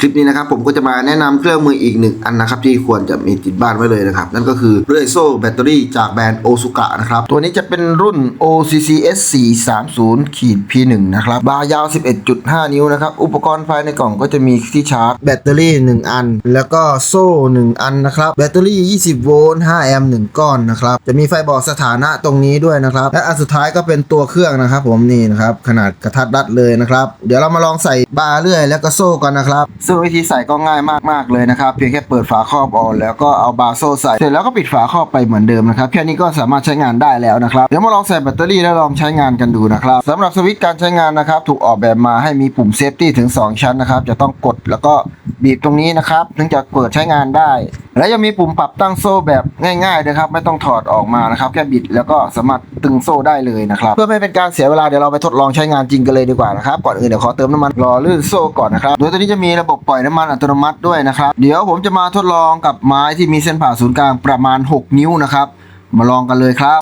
คลิปนี้นะครับผมก็จะมาแนะนำเครื่องมืออีกหนึ่งอันนะครับที่ควรจะมีติดบ้านไว้เลยนะครับนั่นก็คือเรื่อยโซ่แบตเตอรี่จากแบรนด์โอซุกะนะครับตัวนี้จะเป็นรุ่น OCCS 430ขีด P1 นะครับบาร์ยาว 11.5 นิ้วนะครับอุปกรณ์ภายในกล่องก็จะมีที่ชาร์จแบตเตอรี่ 1 อัน แล้วก็โซ่ 1 อันนะครับแบตเตอรี่ 20 โวลต์ 5 แอมป์ 1 ก้อนนะครับจะมีไฟบอกสถานะตรงนี้ด้วยนะครับและอันสุดท้ายก็เป็นตัวเครื่องนะครับผมนี่นะครับขนาดกระทัดรัดเลยนะครับเดี๋ยวเรามาลองใส่บาร์เรื่อยแล้วก็โซ่กันนะครับซึ่งวิธีใส่ก็ง่ายมากๆเลยนะครับ เพียงแค่เปิดฝาครอบออกแล้วก็เอาบาร์โซใส่ เสร็จแล้วก็ปิดฝาครอบไปเหมือนเดิมนะครับ แค่นี้ก็สามารถใช้งานได้แล้วนะครับ เดี๋ยวมาลองใส่แบตเตอรี่แล้วลองใช้งานกันดูนะครับสำหรับสวิตช์การใช้งานนะครับ ถูกออกแบบมาให้มีปุ่มเซฟตี้ถึง 2 ชั้นนะครับ จะต้องกดแล้วก็ บีบตรงนี้นะครับ ถึงจะเปิดใช้งานได้ และยังมีปุ่มปรับตั้งโซ่แบบง่ายๆนะครับ ไม่ต้องถอดออกมานะครับ แค่บิดแล้วก็สามารถตึงโซ่ได้เลยนะครับ เพื่อไม่เป็นการเสียเวลาเดี๋ยวเราไปทดลองใช้งานจริงกันเลยดีกว่านะครับก่อนอื่นเดี๋ยวขอเติมน้ำมันรอลื่นโซ่ก่อนนะครับโดยตัวนี้จะมีระบบปล่อยน้ำมันอัตโนมัติด้วยนะครับ เดี๋ยวผมจะมาทดลองกับไม้ที่มีเส้นผ่าศูนย์กลางประมาณ 6 นิ้วนะครับมาลองกันเลยครับ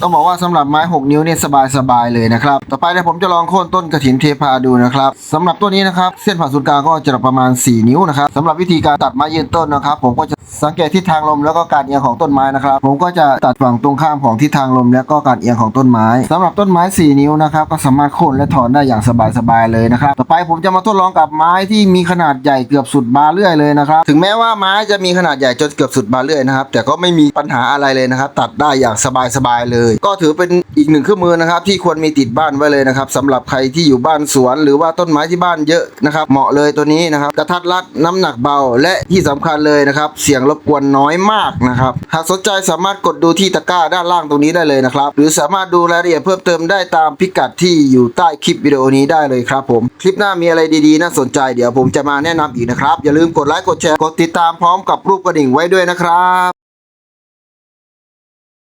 ต้องบอกว่าสำหรับไม้ 6 นิ้วเนี่ยสบายๆเลยนะครับ ต่อไปเดี๋ยวผมจะลองโค่นต้นกระถินเทพาดูนะครับสำหรับต้นนี้นะครับ เส้นผ่าศูนย์กลางก็จะประมาณ 4 นิ้วนะครับสำหรับวิธีการตัดไม้ยืนต้นนะครับ ผมก็จะสังเกตทิศทางลมแล้วก็การเอียงของต้นไม้นะครับ ผมก็จะตัดฝั่งตรงข้ามของทิศทางลม แล้วก็การเอียงของต้นไม้สำหรับต้นไม้ 4 นิ้วนะครับก็สามารถโค่นและถอนได้อย่างสบายๆเลยนะครับ ต่อไปผมจะมาทดลองกับไม้ที่มีขนาดใหญ่เกือบสุดบาเลื่อยเลยนะครับ ถึงแม้ว่าไม้จะมีขนาดใหญ่จนเกือบสุดบาเลื่อยนะครับ แต่ก็ไม่มีปัญหาอะไรเลยนะครับ ตัดได้อย่างสบายๆเลยก็ถือเป็นอีกหนึ่งเครื่องมือนะครับที่ควรมีติดบ้านไว้เลยนะครับสำหรับใครที่อยู่บ้านสวน หรือว่าต้นไม้ที่บ้านเยอะนะครับเหมาะเลยตัวนี้นะครับกระทัดรัดน้ำหนักเบาและที่สำคัญเลยนะครับเสียงรบกวนน้อยมากนะครับหากสนใจสามารถกดดูที่ตะกร้าด้านล่างตรงนี้ได้เลยนะครับหรือสามารถดูรายละเอียดเพิ่มเติมได้ตามพิกัดที่อยู่ใต้คลิปวิดีโอนี้ได้เลยครับผมคลิปหน้ามีอะไรดีๆ น่าสนใจเดี๋ยวผมจะมาแนะนำอีกนะครับอย่าลืมกดไลค์กดแชร์กดติดตามพร้อมกับรูปกระดิ่งไว้ด้วยนะครับ